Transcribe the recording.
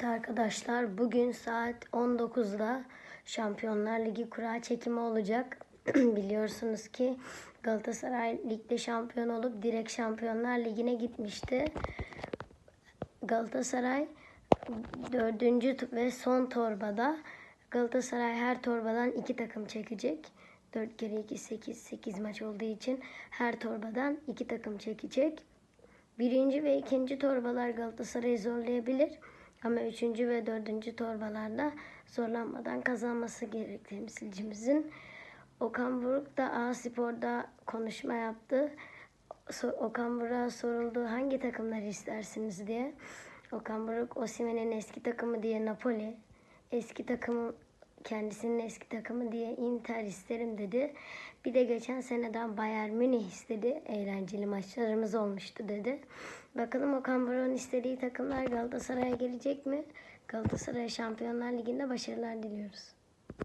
Evet arkadaşlar bugün saat 19'da Şampiyonlar Ligi kura çekimi olacak. Biliyorsunuz ki Galatasaray ligde şampiyon olup direkt Şampiyonlar Ligi'ne gitmişti. Galatasaray dördüncü ve son torbada Galatasaray her torbadan iki takım çekecek. 4 kere 2 8 8 maç olduğu için her torbadan iki takım çekecek. Birinci ve ikinci torbalar Galatasaray'ı zorlayabilir. Ama üçüncü ve dördüncü torbalarda zorlanmadan kazanması gerek temsilcimizin. Okan Buruk da A Spor'da konuşma yaptı. Okan Buruk'a soruldu hangi takımları istersiniz diye. Okan Buruk Osimhen'in eski takımı diye Napoli, eski takımı kendisinin eski takımı diye Inter isterim dedi. Bir de geçen seneden Bayern Münih istedi. Eğlenceli maçlarımız olmuştu dedi. Bakalım Okan Buruk'un istediği takımlar Galatasaray'a gelecek mi? Galatasaray Şampiyonlar Ligi'nde başarılar diliyoruz.